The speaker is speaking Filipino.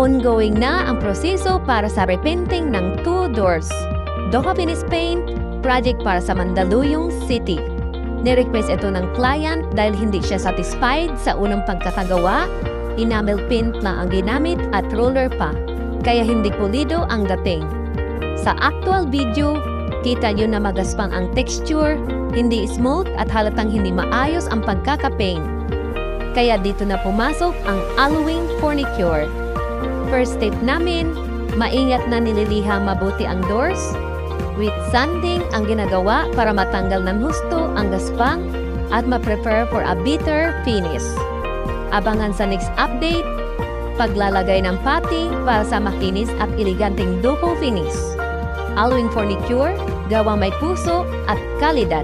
Ongoing na ang proseso para sa repainting ng two doors. Doha Finish Paint, project para sa Mandaluyong City. Nirequest ito ng client dahil hindi siya satisfied sa unang pagkakagawa, enamel paint lang ang ginamit at roller pa, kaya hindi pulido ang dating. Sa actual video, kita nyo na magaspang ang texture, hindi smooth at halatang hindi maayos ang pagkakapaint. Kaya dito na pumasok ang alloying furniture. First step namin, maingat na nililiha mabuti ang doors. With sanding ang ginagawa para matanggal ng husto ang gaspang at ma-prepare for a bitter finish. Abangan sa next update, paglalagay ng pati para sa makinis at eleganteng duko finish. Alwing furniture, gawang may puso at kalidad.